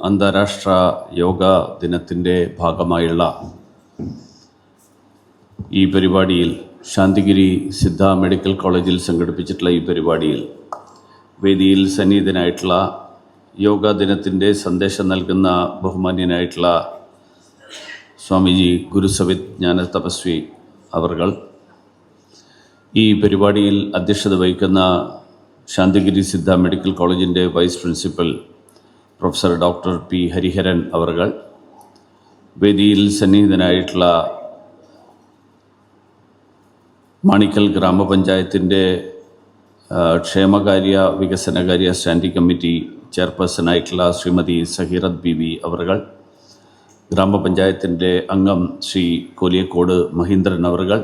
അന്താരാഷ്ട്ര യോഗ ദിനത്തിന്റെ ഭാഗമായുള്ള ഈ പരിപാടിയിൽ ശാന്തിഗിരി സിദ്ധ മെഡിക്കൽ കോളേജിൽ സംഘടിപ്പിച്ചിട്ടുള്ള ഈ പരിപാടിയിൽ വേദിയിൽ സന്നിഹിതനായിട്ടുള്ള യോഗ ദിനത്തിന്റെ സന്ദേശം നൽകുന്ന ബഹുമാന്യനായിട്ടുള്ള സ്വാമിജി ഗുരുസവിത് ജ്ഞാന തപസ്വി അവർകൾ. ഈ പരിപാടിയിൽ അധ്യക്ഷത വഹിക്കുന്ന ശാന്തിഗിരി സിദ്ധ മെഡിക്കൽ കോളേജിന്റെ vice principal professor doctor P Hariharan അവർകൾ വേദിയിൽ സന്നിഹിതനായിട്ടുള്ള മാണിക്കൽ ഗ്രാമപഞ്ചായത്തിന്റെ ക്ഷേമകാര്യ വികസനകാര്യ സ്റ്റാൻഡിംഗ് കമ്മിറ്റി ചെയർപേഴ്സണായിട്ടുള്ള ശ്രീമതി സഹീറത് ബി വി അവർകൾ ഗ്രാമപഞ്ചായത്തിന്റെ അംഗം ശ്രീ കോലിയക്കോട് മഹീന്ദ്രൻ അവർകൾ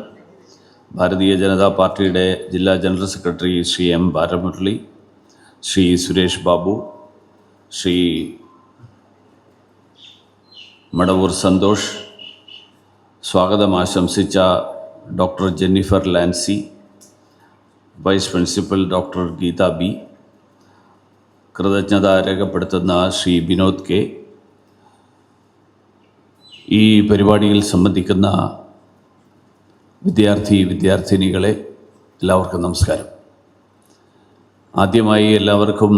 ഭാരതീയ ജനതാ പാർട്ടിയുടെ ജില്ലാ general secretary Shri M Balamurali Shri Suresh Babu Shri Madavoor Santhosh സ്വാഗതം ആശംസിച്ച doctor Jennifer Lancy vice principal doctor Geetha B കൃതജ്ഞത രേഖപ്പെടുത്തുന്ന ശ്രീ വിനോദ് കെ. ഈ പരിപാടിയിൽ സംബന്ധിക്കുന്ന വിദ്യാർത്ഥി വിദ്യാർത്ഥിനികളെ എല്ലാവർക്കും നമസ്കാരം. ആദ്യമായി എല്ലാവർക്കും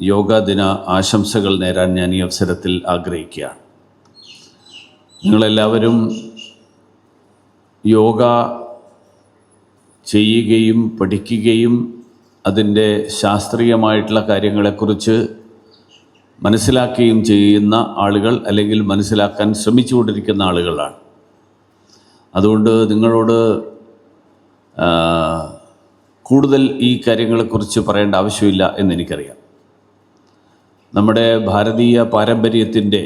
യോഗാ ദിന ആശംസകൾ നേരാൻ ഞാൻ ഈ അവസരത്തിൽ ആഗ്രഹിക്കുകയാണ്. നിങ്ങളെല്ലാവരും യോഗ ചെയ്യുകയും പഠിക്കുകയും അതിന്റെ ശാസ്ത്രീയമായിട്ടുള്ള കാര്യങ്ങളെക്കുറിച്ച് മനസ്സിലാക്കുകയും ചെയ്യുന്ന ആളുകൾ അല്ലെങ്കിൽ മനസ്സിലാക്കാൻ ശ്രമിച്ചുകൊണ്ടിരിക്കുന്ന ആളുകളാണ്. അതുകൊണ്ട് നിങ്ങളോട് കൂടുതൽ ഈ കാര്യങ്ങളെക്കുറിച്ച് പറയേണ്ട ആവശ്യമില്ല എന്നെനിക്കറിയാം. നമ്മുടെ ഭാരതീയ പാരമ്പര്യത്തിന്റെ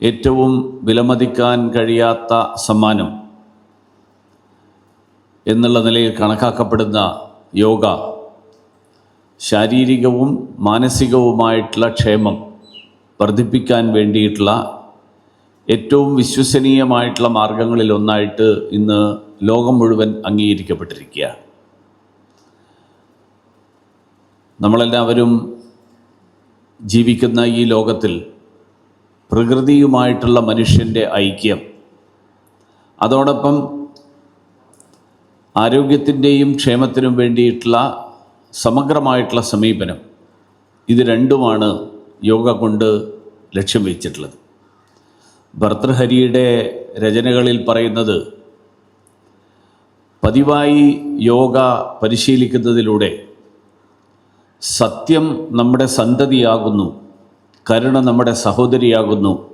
ഏറ്റവും വിലമതിക്കാൻ കഴിയാത്ത സമ്മാനം എന്നുള്ള നിലയിൽ കണക്കാക്കപ്പെടുന്ന യോഗ ശാരീരികവും മാനസികവുമായിട്ടുള്ള ക്ഷേമം വർദ്ധിപ്പിക്കാൻ വേണ്ടിയിട്ടുള്ള ഏറ്റവും വിശ്വസനീയമായിട്ടുള്ള മാർഗങ്ങളിൽ ഒന്നായിട്ട് ഇന്ന് ലോകം മുഴുവൻ അംഗീകരിക്കപ്പെട്ടിരിക്കുക നമ്മളെല്ലാവരും ജീവിക്കുന്ന ഈ ലോകത്തിൽ പ്രകൃതിയുമായിട്ടുള്ള മനുഷ്യന്റെ ഐക്യം. അതോടൊപ്പം ആരോഗ്യത്തിന്റെയും ക്ഷേമത്തിനും വേണ്ടിയിട്ടുള്ള സമഗ്രമായിട്ടുള്ള സമീപനം. ഇത് രണ്ടുമാണ് യോഗ കൊണ്ട് ലക്ഷ്യം വെച്ചിട്ടുള്ളത്. ഭർത്തൃഹരിയുടെ രചനകളിൽ പറയുന്നത് പതിവായി യോഗ പരിശീലിക്കുന്നതിലൂടെ സത്യം നമ്മുടെ സന്തതിയാകുന്നു. കരുണ നമ്മുടെ സഹോദരിയാകുന്നു.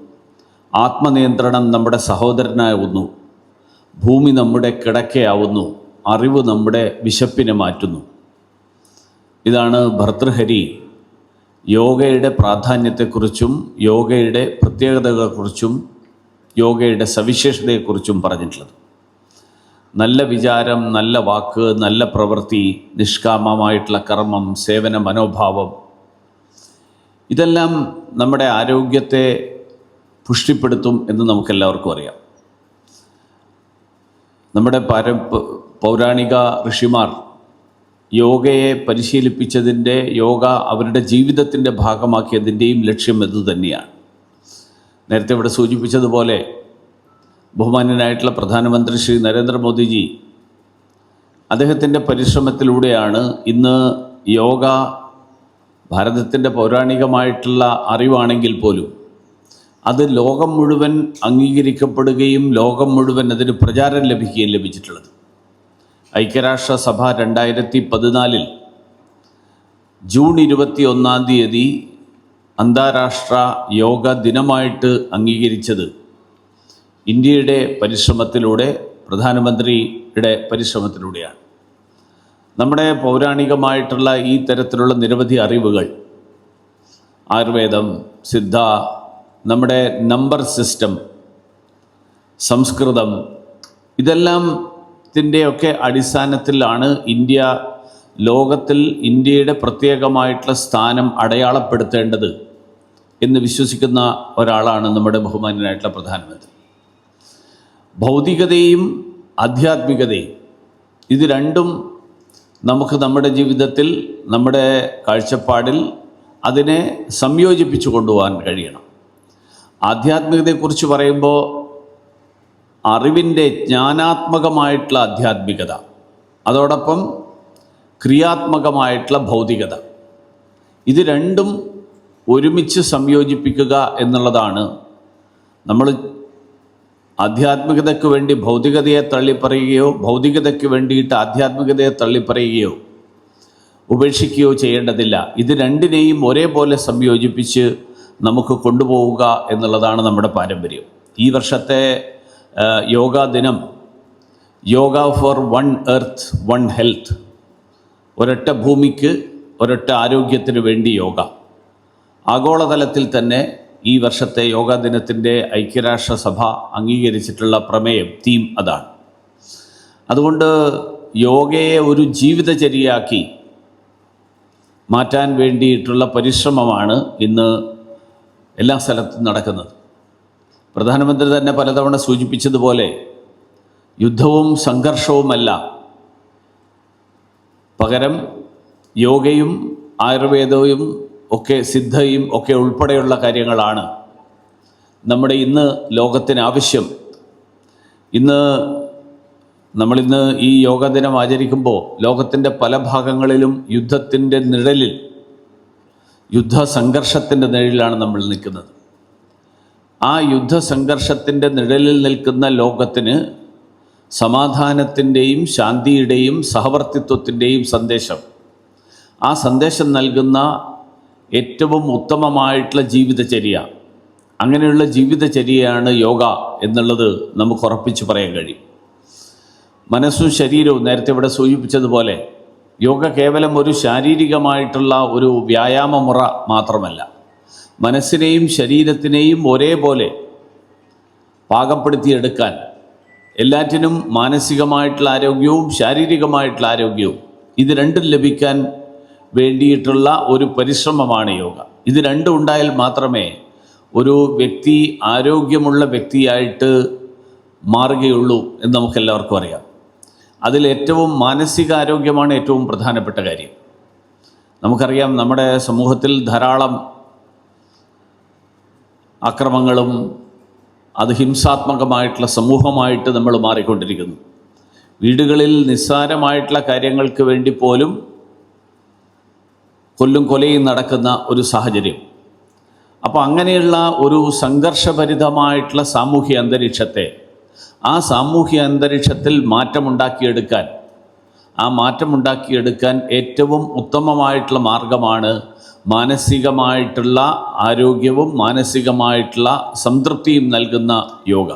ആത്മനിയന്ത്രണം നമ്മുടെ സഹോദരനാകുന്നു. ഭൂമി നമ്മുടെ കിടക്കയാവുന്നു. അറിവ് നമ്മുടെ വിശപ്പിനെ മാറ്റുന്നു. ഇതാണ് ഭർതൃഹരി യോഗയുടെ പ്രാധാന്യത്തെക്കുറിച്ചും യോഗയുടെ പ്രത്യേകതകളെക്കുറിച്ചും യോഗയുടെ സവിശേഷതയെക്കുറിച്ചും പറഞ്ഞിട്ടുള്ളത്. നല്ല വിചാരം നല്ല വാക്ക് നല്ല പ്രവൃത്തി നിഷ്കാമമായിട്ടുള്ള കർമ്മം സേവന മനോഭാവം. ഇതെല്ലാം നമ്മുടെ ആരോഗ്യത്തെ പുഷ്ടിപ്പെടുത്തും എന്ന് നമുക്കെല്ലാവർക്കും അറിയാം. നമ്മുടെ പാര പൗരാണിക ഋഷിമാർ യോഗയെ പരിശീലിപ്പിച്ചതിന്റെ യോഗ അവരുടെ ജീവിതത്തിന്റെ ഭാഗമാക്കിയതിന്റെയും ലക്ഷ്യം ഇതുതന്നെയാണ്. നേരത്തെ ഇവിടെ സൂചിപ്പിച്ചതുപോലെ ബഹുമാന്യനായിട്ടുള്ള പ്രധാനമന്ത്രി ശ്രീ നരേന്ദ്രമോദിജി അദ്ദേഹത്തിന്റെ പരിശ്രമത്തിലൂടെയാണ് ഇന്ന് യോഗ ഭാരതത്തിന്റെ പൗരാണികമായിട്ടുള്ള അറിവാണെങ്കിൽ പോലും അത് ലോകം മുഴുവൻ അംഗീകരിക്കപ്പെടുകയും ലോകം മുഴുവൻ അതിന് പ്രചാരം ലഭിക്കുകയും ലഭിച്ചിട്ടുള്ളത്. ഐക്യരാഷ്ട്രസഭ രണ്ടായിരത്തി പതിനാലിൽ ജൂൺ ഇരുപത്തി ഒന്നാം തീയതി അന്താരാഷ്ട്ര യോഗ ദിനമായിട്ട് അംഗീകരിച്ചത് ഇന്ത്യയുടെ പരിശ്രമത്തിലൂടെ പ്രധാനമന്ത്രിയുടെ പരിശ്രമത്തിലൂടെയാണ്. നമ്മുടെ പൗരാണികമായിട്ടുള്ള ഈ തരത്തിലുള്ള നിരവധി അറിവുകൾ ആയുർവേദം സിദ്ധ നമ്മുടെ നമ്പർ സിസ്റ്റം സംസ്കൃതം ഇതെല്ലാം ത്തിന്റെയൊക്കെ അടിസ്ഥാനത്തിലാണ് ഇന്ത്യ ലോകത്തിൽ ഇന്ത്യയുടെ പ്രത്യേകമായിട്ടുള്ള സ്ഥാനം അടയാളപ്പെടുത്തേണ്ടത് എന്ന് വിശ്വസിക്കുന്ന ഒരാളാണ് നമ്മുടെ ബഹുമാനായിട്ടുള്ള പ്രധാനമന്ത്രി. ഭൗതികതയും ആധ്യാത്മികതയും. ഇത് രണ്ടും നമുക്ക് നമ്മുടെ ജീവിതത്തിൽ നമ്മുടെ കാഴ്ചപ്പാടിൽ അതിനെ സംയോജിപ്പിച്ചു കൊണ്ടുപോകാൻ കഴിയണം. ആധ്യാത്മികതയെക്കുറിച്ച് പറയുമ്പോൾ അറിവിന്റെ ജ്ഞാനാത്മകമായിട്ടുള്ള ആധ്യാത്മികത അതോടൊപ്പം ക്രിയാത്മകമായിട്ടുള്ള ഭൗതികത. ഇത് രണ്ടും ഒരുമിച്ച് സംയോജിപ്പിക്കുക എന്നുള്ളതാണ് നമ്മൾ ആധ്യാത്മികതയ്ക്ക് വേണ്ടി ഭൗതികതയെ തള്ളിപ്പറയുകയോ ഭൗതികതയ്ക്ക് വേണ്ടിയിട്ട് ആധ്യാത്മികതയെ തള്ളിപ്പറയുകയോ ഉപേക്ഷിക്കുകയോ ചെയ്യേണ്ടതില്ല. ഇത് രണ്ടിനെയും ഒരേപോലെ സംയോജിപ്പിച്ച് നമുക്ക് കൊണ്ടുപോവുക എന്നുള്ളതാണ് നമ്മുടെ പാരമ്പര്യം. ഈ വർഷത്തെ യോഗാ ദിനം yoga for one earth one health ഒരൊറ്റ ഭൂമിക്ക് ഒരൊറ്റ ആരോഗ്യത്തിന് വേണ്ടി യോഗ. ആഗോളതലത്തിൽ തന്നെ ഈ വർഷത്തെ യോഗാ ദിനത്തിന്റെ ഐക്യരാഷ്ട്രസഭ അംഗീകരിച്ചിട്ടുള്ള പ്രമേയം തീം അതാണ്. അതുകൊണ്ട് യോഗയെ ഒരു ജീവിതചര്യയാക്കി മാറ്റാൻ വേണ്ടിയിട്ടുള്ള പരിശ്രമമാണ് ഇന്ന് എല്ലാ സ്ഥലത്തും നടക്കുന്നത്. പ്രധാനമന്ത്രി തന്നെ പലതവണ സൂചിപ്പിച്ചതുപോലെ യുദ്ധവും സംഘർഷവുമല്ല. പകരം യോഗയും ആയുർവേദവും ഒക്കെ സിദ്ധയും ഒക്കെ ഉൾപ്പെടെയുള്ള കാര്യങ്ങളാണ്. നമ്മുടെ ഇന്ന് ലോകത്തിന് ആവശ്യം. ഇന്ന് നമ്മളിന്ന് ഈ യോഗ ദിനം ആചരിക്കുമ്പോൾ ലോകത്തിന്റെ പല ഭാഗങ്ങളിലും യുദ്ധത്തിന്റെ നിഴലിൽ യുദ്ധ സംഘർഷത്തിന്റെ നിഴലിലാണ് നമ്മൾ നിൽക്കുന്നത്. ആ യുദ്ധ സംഘർഷത്തിന്റെ നിഴലിൽ നിൽക്കുന്ന ലോകത്തിന് സമാധാനത്തിന്റെയും ശാന്തിയുടെയും സഹവർത്തിത്വത്തിന്റെയും സന്ദേശം. ആ സന്ദേശം നൽകുന്ന ഏറ്റവും ഉത്തമമായിട്ടുള്ള ജീവിതചര്യ. അങ്ങനെയുള്ള ജീവിതചര്യയാണ് യോഗ എന്നുള്ളത് നമുക്ക് ഉറപ്പിച്ച് പറയാൻ കഴിയും. മനസ്സും ശരീരവും നേരത്തെ ഇവിടെ സൂചിപ്പിച്ചതുപോലെ യോഗ കേവലം ഒരു ശാരീരികമായിട്ടുള്ള ഒരു വ്യായാമമുറ മാത്രമല്ല. മനസ്സിനെയും ശരീരത്തിനെയും ഒരേപോലെ പാകപ്പെടുത്തിയെടുക്കാൻ എല്ലാറ്റിനും മാനസികമായിട്ടുള്ള ആരോഗ്യവും ശാരീരികമായിട്ടുള്ള ആരോഗ്യവും ഇത് രണ്ടും ലഭിക്കാൻ വേണ്ടിയിട്ടുള്ള ഒരു പരിശ്രമമാണ് യോഗ. ഇത് രണ്ടും ഉണ്ടായാൽ മാത്രമേ ഒരു വ്യക്തി ആരോഗ്യമുള്ള വ്യക്തിയായിട്ട് മാറുകയുള്ളൂ എന്ന് നമുക്കെല്ലാവർക്കും അറിയാം. അതിൽ ഏറ്റവും മാനസികാരോഗ്യമാണ് ഏറ്റവും പ്രധാനപ്പെട്ട കാര്യം. നമുക്കറിയാം നമ്മുടെ സമൂഹത്തിൽ ധാരാളം അക്രമങ്ങളും അത് ഹിംസാത്മകമായിട്ടുള്ള സമൂഹമായിട്ട് നമ്മൾ മാറിക്കൊണ്ടിരിക്കുന്നു. വീടുകളിൽ നിസ്സാരമായിട്ടുള്ള കാര്യങ്ങൾക്ക് വേണ്ടി പോലും കൊല്ലും കൊലയും നടക്കുന്ന ഒരു സാഹചര്യം. അപ്പോൾ അങ്ങനെയുള്ള ഒരു സംഘർഷഭരിതമായിട്ടുള്ള സാമൂഹ്യ അന്തരീക്ഷത്തെ ആ സാമൂഹ്യ അന്തരീക്ഷത്തിൽ മാറ്റമുണ്ടാക്കിയെടുക്കാൻ ആ മാറ്റമുണ്ടാക്കിയെടുക്കാൻ ഏറ്റവും ഉത്തമമായിട്ടുള്ള മാർഗമാണ് മാനസികമായിട്ടുള്ള ആരോഗ്യവും മാനസികമായിട്ടുള്ള സംതൃപ്തിയും നൽകുന്ന യോഗ.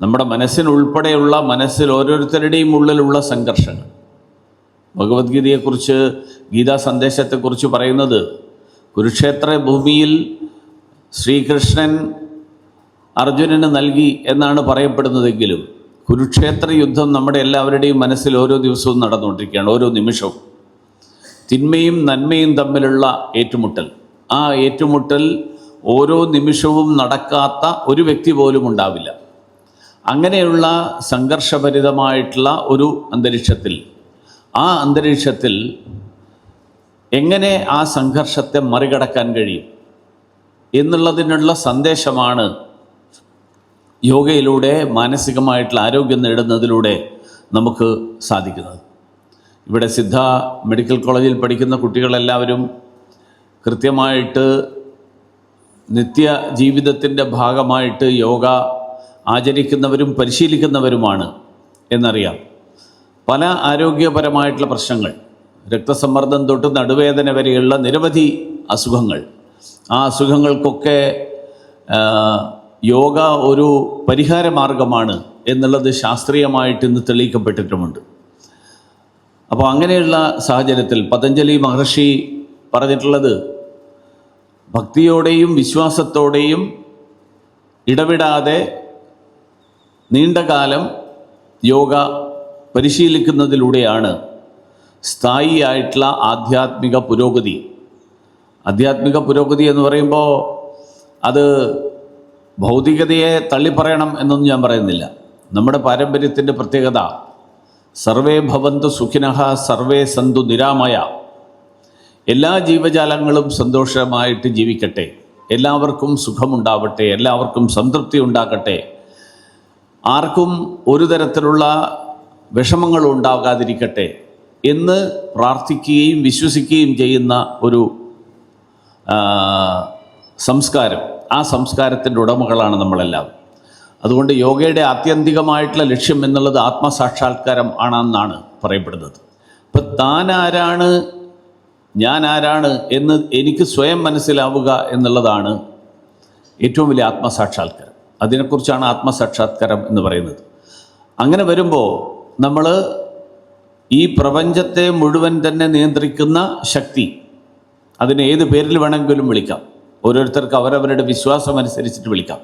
നമ്മുടെ മനസ്സിനുൾപ്പെടെയുള്ള മനസ്സിൽ ഓരോരുത്തരുടെയും ഉള്ളിലുള്ള സംഘർഷങ്ങൾ ഭഗവത്ഗീതയെക്കുറിച്ച് ഗീതാ സന്ദേശത്തെക്കുറിച്ച് പറയുന്നത് കുരുക്ഷേത്ര ഭൂമിയിൽ ശ്രീകൃഷ്ണൻ അർജുനന് നൽകി എന്നാണ് പറയപ്പെടുന്നതെങ്കിലും കുരുക്ഷേത്ര യുദ്ധം നമ്മുടെ എല്ലാവരുടെയും മനസ്സിൽ ഓരോ ദിവസവും നടന്നുകൊണ്ടിരിക്കുകയാണ് ഓരോ നിമിഷവും. തിന്മയും നന്മയും തമ്മിലുള്ള ഏറ്റുമുട്ടൽ. ആ ഏറ്റുമുട്ടൽ ഓരോ നിമിഷവും നടക്കാത്ത ഒരു വ്യക്തി പോലും ഉണ്ടാവില്ല. അങ്ങനെയുള്ള സംഘർഷഭരിതമായിട്ടുള്ള ഒരു അന്തരീക്ഷത്തിൽ ആ അന്തരീക്ഷത്തിൽ എങ്ങനെ ആ സംഘർഷത്തെ മറികടക്കാൻ കഴിയും എന്നുള്ളതിനുള്ള സന്ദേശമാണ് യോഗയിലൂടെ മാനസികമായിട്ടുള്ള ആരോഗ്യം നേടുന്നതിലൂടെ നമുക്ക് സാധിക്കുന്നത്. ഇവിടെ സിദ്ധ മെഡിക്കൽ കോളേജിൽ പഠിക്കുന്ന കുട്ടികളെല്ലാവരും കൃത്യമായിട്ട് നിത്യ ജീവിതത്തിന്റെ ഭാഗമായിട്ട് യോഗ ആചരിക്കുന്നവരും പരിശീലിക്കുന്നവരുമാണ് എന്നറിയാം. പല ആരോഗ്യപരമായിട്ടുള്ള പ്രശ്നങ്ങൾ രക്തസമ്മർദ്ദം തൊട്ട് നടുവേദന വരെയുള്ള നിരവധി അസുഖങ്ങൾ. ആ അസുഖങ്ങൾക്കൊക്കെ യോഗ ഒരു പരിഹാര മാർഗമാണ് എന്നുള്ളത് ശാസ്ത്രീയമായിട്ട് ഇന്ന് തെളിയിക്കപ്പെട്ടിട്ടുമുണ്ട്. അപ്പോൾ അങ്ങനെയുള്ള സാഹചര്യത്തിൽ പതഞ്ജലി മഹർഷി പറഞ്ഞിട്ടുള്ളത് ഭക്തിയോടെയും വിശ്വാസത്തോടെയും ഇടവിടാതെ നീണ്ടകാലം യോഗ പരിശീലിക്കുന്നതിലൂടെയാണ് സ്ഥായിയായിട്ടുള്ള ആധ്യാത്മിക പുരോഗതി. ആധ്യാത്മിക പുരോഗതി എന്ന് പറയുമ്പോൾ അത് ഭൗതികതയെ തള്ളിപ്പറയണം എന്നൊന്നും ഞാൻ പറയുന്നില്ല. നമ്മുടെ പാരമ്പര്യത്തിന്റെ പ്രത്യേകത സർവേ ഭവന്തു സുഖിനഹ സർവേ സന്തു നിരാമയ. എല്ലാ ജീവജാലങ്ങളും സന്തോഷമായിട്ട് ജീവിക്കട്ടെ. എല്ലാവർക്കും സുഖമുണ്ടാവട്ടെ എല്ലാവർക്കും സംതൃപ്തി ഉണ്ടാകട്ടെ. ആർക്കും ഒരു തരത്തിലുള്ള വിഷമങ്ങളും ഉണ്ടാകാതിരിക്കട്ടെ എന്ന് പ്രാർത്ഥിക്കുകയും വിശ്വസിക്കുകയും ചെയ്യുന്ന ഒരു സംസ്കാരം. ആ സംസ്കാരത്തിന്റെ ഉടമകളാണ് നമ്മളെല്ലാം അതുകൊണ്ട് യോഗയുടെ ആത്യന്തികമായിട്ടുള്ള ലക്ഷ്യം എന്നുള്ളത് ആത്മസാക്ഷാത്കാരം ആണെന്നാണ് പറയപ്പെടുന്നത്. ഇപ്പം താൻ ആരാണ് ഞാൻ ആരാണ് എന്ന് എനിക്ക് സ്വയം മനസ്സിലാവുക എന്നുള്ളതാണ് ഏറ്റവും വലിയ ആത്മസാക്ഷാത്കാരം. അതിനെക്കുറിച്ചാണ് ആത്മസാക്ഷാത്കാരം എന്ന് പറയുന്നത്. അങ്ങനെ വരുമ്പോൾ നമ്മൾ ഈ പ്രപഞ്ചത്തെ മുഴുവൻ തന്നെ നിയന്ത്രിക്കുന്ന ശക്തി. അതിനെ ഏത് പേരിൽ വേണമെങ്കിലും വിളിക്കാം. ഓരോരുത്തർക്ക് അവരവരുടെ വിശ്വാസം അനുസരിച്ചിട്ട് വിളിക്കാം.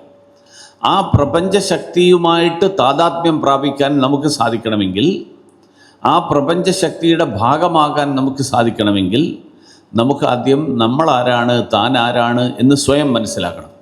ആ പ്രപഞ്ച ശക്തിയുമായിട്ട് താതാത്മ്യം പ്രാപിക്കാൻ നമുക്ക് സാധിക്കണമെങ്കിൽ ആ പ്രപഞ്ച ശക്തിയുടെ ഭാഗമാകാൻ നമുക്ക് സാധിക്കണമെങ്കിൽ നമുക്ക് ആദ്യം നമ്മൾ ആരാണ് താൻ ആരാണ് എന്ന് സ്വയം മനസ്സിലാക്കണം.